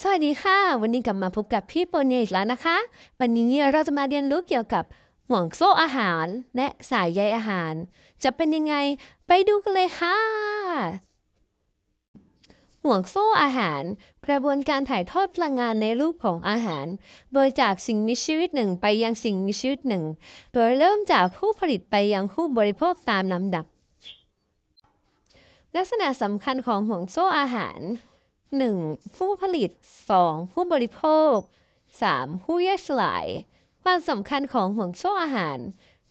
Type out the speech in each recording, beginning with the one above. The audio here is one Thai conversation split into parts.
สวัสดีค่ะ วันนี้กลับมาพบกับพี่โปเนยอีกแล้วนะคะ วันนี้เนี่ยเราจะมาเรียนรู้เกี่ยวกับห่วงโซ่อาหารและสายใยอาหาร จะเป็นยังไงไปดูกันเลยค่ะ ห่วงโซ่อาหาร กระบวนการถ่ายทอดพลังงานในรูปของอาหาร โดยจากสิ่งมีชีวิตหนึ่งไปยังสิ่งมีชีวิตหนึ่ง โดยเริ่มจากผู้ผลิตไปยังผู้บริโภคตามลำดับ ลักษณะสำคัญของห่วงโซ่อาหาร 1. ผู้ผลิต 2. ผู้บริโภค 3. ผู้ย่อยสลาย ความสำคัญของห่วงโซ่อาหาร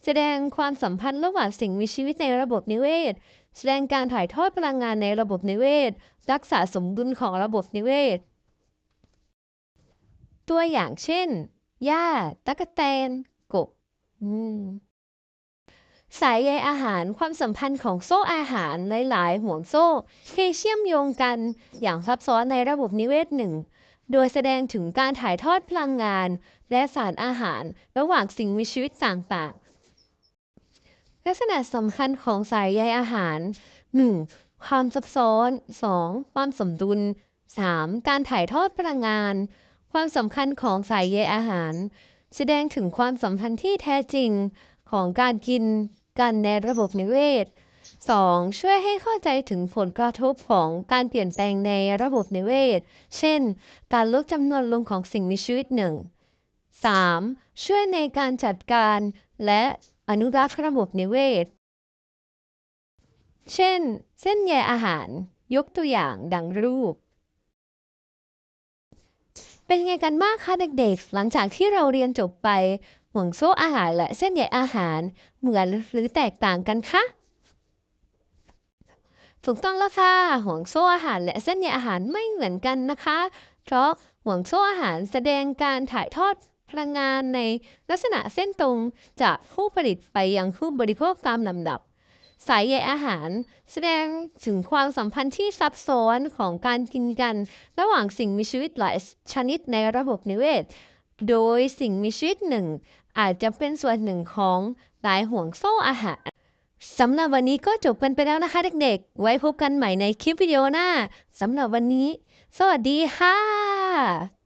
แสดงความสัมพันธ์ระหว่างสิ่งมีชีวิตในระบบนิเวศ แสดงการถ่ายทอดพลังงานในระบบนิเวศ รักษาสมดุลของระบบนิเวศ ตัวอย่างเช่น หญ้าตั๊กแตน กบ อืม สายใยอาหารความสัมพันธ์ของโซ่อาหารหลายๆ ห่วงโซ่ที่เชื่อมโยงกันอย่างซับซ้อนในระบบนิเวศหนึ่ง โดยแสดงถึงการถ่ายทอดพลังงาน และสารอาหารระหว่างสิ่งมีชีวิตต่างๆ ลักษณะสำคัญของสายใยอาหาร 1. ความซับซ้อน 2. ความสมดุล 3. การถ่ายทอดพลังงาน ความสำคัญของสายใยอาหาร แสดงถึงความสัมพันธ์ที่แท้จริง ของการกินกันในระบบนิเวศ 2. ช่วยให้เข้าใจถึงผลกระทบของการเปลี่ยนแปลงในระบบนิเวศ เช่น การลดจำนวนลงของสิ่งมีชีวิตหนึ่ง 3. ช่วยในการจัดการและอนุรักษ์ระบบนิเวศ เช่น เส้นใยอาหาร ยกตัวอย่างดังรูป เป็นไงกันบ้างคะเด็กๆ หลังจากที่เราเรียนจบไป ห่วงโซ่อาหารและเส้นใยอาหารเหมือนหรือแตกต่างกันคะถูกต้องแล้วค่ะ ห่วงโซ่อาหารและเส้นใยอาหารไม่เหมือนกันนะคะ เพราะห่วงโซ่อาหารแสดงการถ่ายทอดพลังงานในลักษณะเส้นตรงจากผู้ผลิตไปยังผู้บริโภคตามลำดับ สายใยอาหารแสดงถึงความสัมพันธ์ที่ซับซ้อนของการกินกัน ระหว่างสิ่งมีชีวิตหลายชนิดในระบบนิเวศ โดยสิ่งมีชีวิตหนึ่ง อาจจะเป็นส่วนหนึ่งของหลายห่วงโซ่อาหารสำหรับวันนี้ก็จบกันไปแล้วนะคะเด็กๆ ไว้พบกันใหม่ในคลิปวิดีโอหน้าสำหรับวันนี้ สวัสดีค่ะ